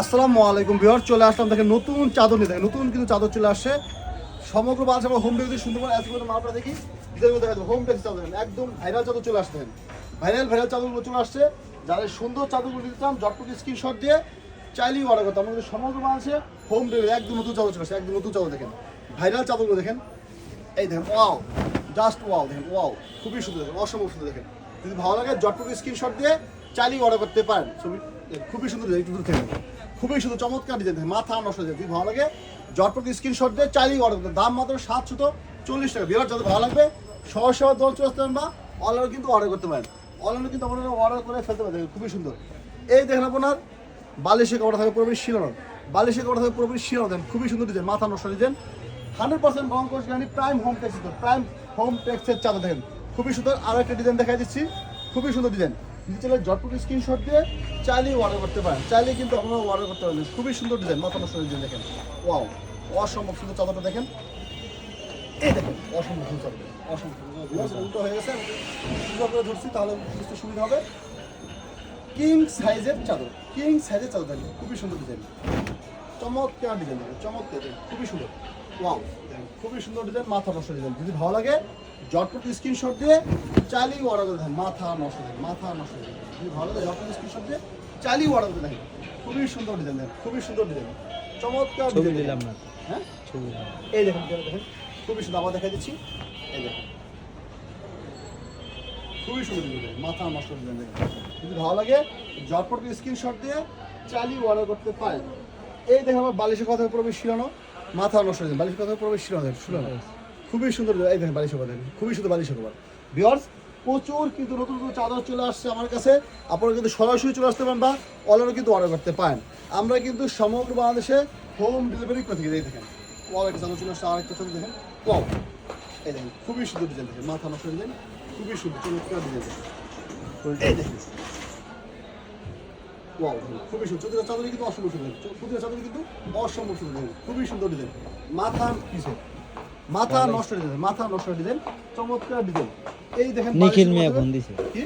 আসসালামু আলাইকুম বিহার চলে আসলাম দেখেন নতুন চাদর নিয়ে। দেখেন নতুন কিন্তু চাদর চলে আসছে। সমগ্র বাংলাদেশ আমরা হোম ডেলিভারি সুন্দর করে মালটা দেখি হোম ডেলিভারি চাদর একদম ভাইরাল চাদর চলে আসছে। দেখেন ভাইরাল ভাইরাল চাদরগুলো চলে আসছে। এই সুন্দর চাদরগুলো নিতে চান জটপট স্ক্রিনশট দিয়ে চাইলেই অর্ডার করতে আমাদের সমগ্র বাংলাদেশে হোম ডেলিভারি একদম নতুন চাদর চলে আসছে, একদম নতুন চাদর দেখেন। ভাইরাল চাদরগুলো দেখেন। এই দেখেন ওয়াও জাস্ট ওয়াও দেখেন ওয়াও খুবই সুন্দর, দেখেন, অসম্ভব সুন্দর, দেখেন। যদি ভালো লাগে জটপট স্ক্রিনশট দিয়ে চাইলেই অর্ডার করতে পারেন। ছবি খুবই সুন্দর একটু দূর থেকে। খুবই সুন্দর, চমৎকার ডিজাইন দেখেন, মাথা নষ্ট হয়ে যদি ভালো লাগে। জটপট স্ক্রিনশট দিয়ে চাইলেই অর্ডার করতে দাম মাত্র সাতশত চল্লিশ টাকা। বিরাট যাদের ভালো লাগবে সহজ দশ চলে আসতে পারেন বা অনলাইনে কিন্তু অর্ডার করতে পারেন। অনলাইনে কিন্তু আপনারা অর্ডার করে ফেলতে পারেন। খুবই সুন্দর। এই দেখেন আপনার বালিশে কপড়া থাকে পুরোপুরি শিলানো বালিশে কপড়া থাকে পুরোপুরি শিলানো দেন খুবই সুন্দর ডিজাইন মাথা নষ্ট ডিজাইন হান্ড্রেড পার্সেন্ট রং কোর্স গাড়ি prime home tex prime home টেক্সের চাদর, দেখেন, খুবই সুন্দর। আরও একটা ডিজাইন দেখাই দিচ্ছি। খুবই সুন্দর ডিজাইন নিচে জটপুট স্ক্রিনশট দিয়ে চাইলেই অর্ডার করতে পারেন। চাইলে কিন্তু আপনারা অর্ডার করতে পারেন খুবই সুন্দর ডিজাইন মাথা নষ্ট ডিজাইন দেখেন। ওয়াও অসম্ভব সুন্দর চাদরটা দেখেন। এই দেখেন, অসম্ভব সুন্দর চাদর অসম্ভব উল্টো হয়ে গেছে। সুন্দর ধরছি, তাহলে সুবিধা হবে। কিং সাইজের চাদর। কিং সাইজের খুবই সুন্দর ডিজাইন চমৎকার ডিজাইন চমৎকার খুবই সুন্দর। ওয়াও খুবই সুন্দর ডিজাইন মাথা নষ্ট ডিজাইন যদি ভালো লাগে জটপট স্ক্রিনশট দিয়ে অর্ডার করে দেখেন। মাথা নষ্ট ডিজাইন মাথা নষ্ট যদি ভালো জটপট স্ক্রিনশট দিয়ে অর্ডার করে দেখেন। খুবই সুন্দর ডিজাইন দেখেন খুবই সুন্দর ডিজাইন চমৎকার ছবি দিলাম না। হ্যাঁ? ছবি এই দেখেন দেখেন খুবই সুন্দর। আবার দেখা দিচ্ছি। এই দেখেন। খুবই সুন্দর ডিজাইন মাথা নষ্ট ডিজাইন দেখেন যদি ভালো লাগে জটপট স্ক্রিনশট দিয়ে চালিয়ে অর্ডার করতে পারেন। এই দেখেন আমার বালিশের কথা প্রবেশ শিলানো মাথা নষ্ট বালিশের কথা প্রবেশ শিলানো শিলানো খুবই সুন্দর এই দেখেন বালিশের কথা দেখেন, খুবই সুন্দর বালিশের কথা বিয়ার্স প্রচুর কিন্তু নতুন নতুন চাদর চলে আসছে আমার কাছে। আপনারা কিন্তু সরাসরি চলে আসতে পারেন বা অনলাইনে কিন্তু অর্ডার করতে পারেন। আমরা কিন্তু সমগ্র বাংলাদেশে হোম ডেলিভারি করে থাকি। দেখেন একটা চাদর চলে আসছে আর একটা চাদর দেখেন ওয়াও এই দেখেন, খুবই সুন্দর ডিজাইন দেখেন, মাথা নষ্ট ডিজাইন খুবই সুন্দর, চমৎকার ডিজাইন দেখেন। ওয়াও খুবই সুন্দর। চাদরই কিন্তু অসম্ভব সুন্দর। চাদরই কিন্তু অসম্ভব সুন্দর। খুবই সুন্দর ডিজাইন মাথা পিছে মাথা নষ্ট ডিজাইন মাথা নষ্ট ডিজাইন চমৎকার ডিজাইন। এই দেখেন নিখিল মিয়া ফোন দিছে কি?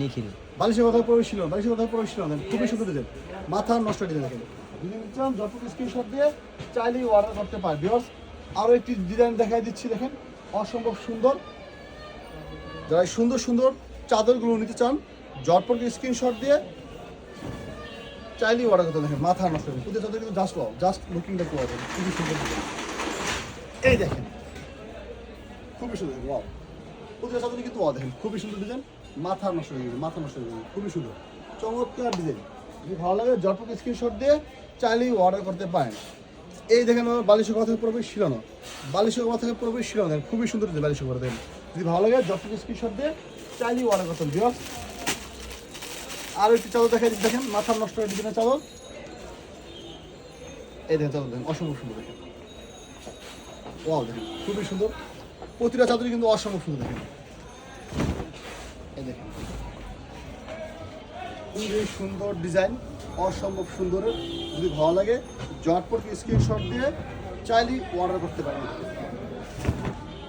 নিখিল। বালিশের কথা প্রবেশ ছিল বালিশের কথা প্রবেশ ছিল খুবই সুন্দর ডিজাইন। মাথা নষ্ট ডিজাইন দেখেন। যদি নিতে চান যত স্ক্রিনশট দিয়ে চাইলেই অর্ডার করতে পারে বিকজ আরও একটি ডিজাইন দেখাই দিচ্ছি দেখেন। অসম্ভব সুন্দর। যারা সুন্দর সুন্দর চাদরগুলো নিতে চান জটপট স্ক্রিনশট দিয়ে চাইলেই অর্ডার করতে দেখেন মাথা নষ্ট পুজো চাদর কিন্তু জাস্ট ওয়াও জাস্ট লুকিংটা খুব আছে খুবই সুন্দর এই দেখেন খুবই সুন্দর ওয়াও পুজো চাদর কিন্তু ওয়াও দেখেন খুবই সুন্দর ডিজাইন মাথা নষ্ট হয়ে গেছে মাথা নষ্ট হয়ে গেছে খুবই সুন্দর। চমৎকার ডিজাইন যদি ভালো লাগে জটপট স্ক্রিনশট দিয়ে চাইলেই অর্ডার করতে পারেন। এই দেখেন আমার বালিশের কথা পুরোপুরি শিলানো বালিশের কথা থেকে পুরোপুরি শিলানো দেখেন, খুবই সুন্দর ডিজাইন বালিশের কথা দেখেন। যদি ভালো লাগে জটপট স্ক্রিনশট দিয়ে চাইলেই অর্ডার করতেন বিয়স আর একটি চাদর দেখা দিচ্ছি দেখেন, মাথা নষ্ট হয়ে ডিজাইনের চাদর। এই দেখেন, চাদর দেখেন, অসম্ভব সুন্দর দেখেন। ওয়াও দেখেন, খুবই সুন্দর। প্রতিটা চাদরই কিন্তু অসম্ভব সুন্দর দেখেন। সুন্দর ডিজাইন, অসম্ভব সুন্দর। যদি ভালো লাগে জটপট স্ক্রিনশট দিয়ে চাইলেই অর্ডার করতে পারেন।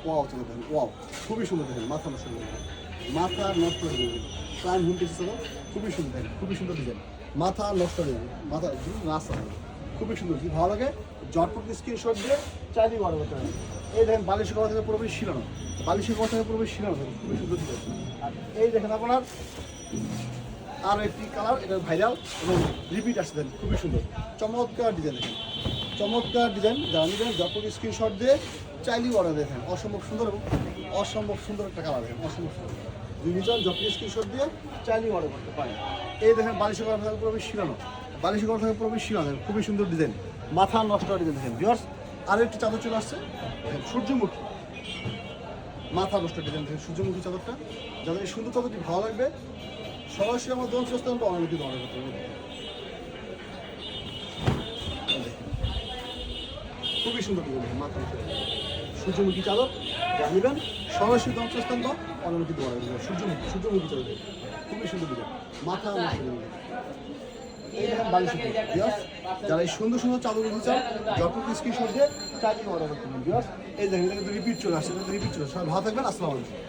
ওয়াও চলে দেখেন। ওয়াও খুবই সুন্দর দেখেন। মাথা নষ্ট হয়ে। মাথা নষ্ট হয়ে যাবে প্রাইম হুম ছিল খুবই সুন্দর দেখেন। খুবই সুন্দর ডিজাইন। মাথা নষ্ট হয়ে যাবে মাথা রাস্তা খুবই সুন্দর। যদি ভালো লাগে জটপট স্ক্রিনশট দিয়ে চাইলেই অর্ডার করতে পারেন এই দেখেন বালিশের কথা থেকে পুরোপুরি ছিল না। বালিশের কথা থেকে পুরোপুরি ছিল না খুবই সুন্দর ডিজাইন আর এই দেখেন আপনার আর একটি কালার এটা ভাইরাল এবং রিপিট আসছে, দেখেন, খুবই সুন্দর। চমৎকার ডিজাইন দেখেন। চমৎকার ডিজাইন যারা নিবেন যত স্ক্রিনশট দিয়ে চাইলেই অর্ডার দেখেন। অসম্ভব সুন্দর এবং অসম্ভব সুন্দর একটা কালার দেখেন, অসম্ভব সুন্দর। যদি নিচান যত স্ক্রিনশট দিয়ে চাইলেই অর্ডার করতে পারেন এই দেখেন বালিশের কথা পুরোপুরি শিলানো বালিশের কথা পুরোপুরি দেখেন, খুবই সুন্দর ডিজাইন মাথা নষ্ট ডিজাইন দেখেন বিয়ার্স আর একটি চাদর চলে আসছে। সূর্যমুখী। মাথা নষ্ট ডিজাইন দেখেন, সূর্যমুখী চাদরটা। যাদের এই সুন্দর চাদরটি ভালো লাগবে, সরাসরি আমার দোকান আসতে হবে অনেক কিছু অর্ডার করতে খুবই সুন্দর ডিজাইন মাথা নষ্ট সূর্যমুখী চাদর যা সরাসরি দোকান আসতে হবে অনেক কিছু অর্ডার সূর্যমুখী সূর্যমুখী চাদর। খুবই সুন্দর ডিজাইন মাথা নষ্ট যারা এই সুন্দর সুন্দর এই কিন্তু রিপিট চলে আসছে রিপিট চলে আসছে। ভালো থাকবেন, আসসালামু